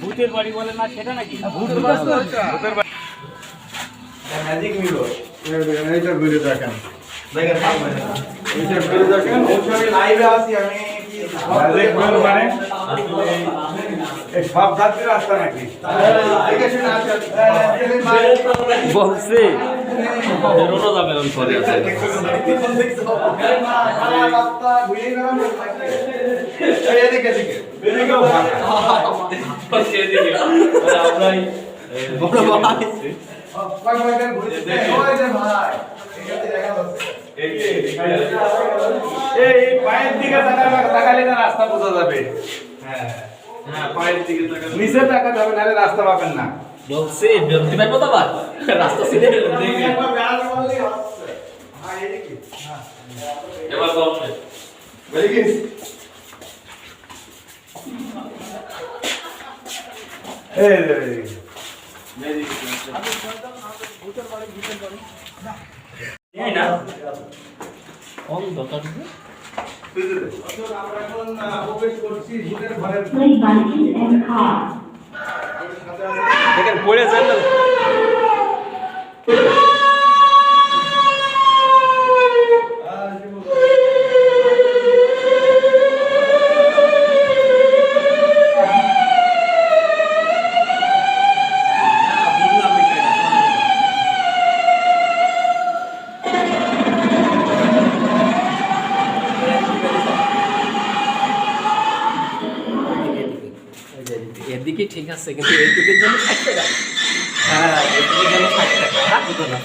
ভূতের বাড়ি বলে না সেটা নাকি? ম্যাজিক মিরর এইটা ভিডিও দেখেন। দেখেন এইটা ভিডিও দেখেন ওই সময় লাইভে আসি আমি। ম্যাজিক মিরর মানে? এই সব রাস্তা নাকি? বলছে। বেরোনো যাবে আমি পরে যাচ্ছে এই পায়ের দিকে তাকালে রাস্তা বোঝা যাবে। হ্যাঁ। হ্যাঁ পায়ের দিকে তাকালে নিচে তাকাতে হবে নাহলে রাস্তা পাবেন না। বলছে তো আবার রাস্তা ছিল এবার এই রে। এই না। আমরা এখন প্রবেশ করছি ভূতের ঘরের দেখেন পড়ে যান এদিকে ঠিক আছে কিন্তু এইদিকের জন্য থাকতে টাকা। হ্যাঁ এদিকে জন্য থাকতে টাকা।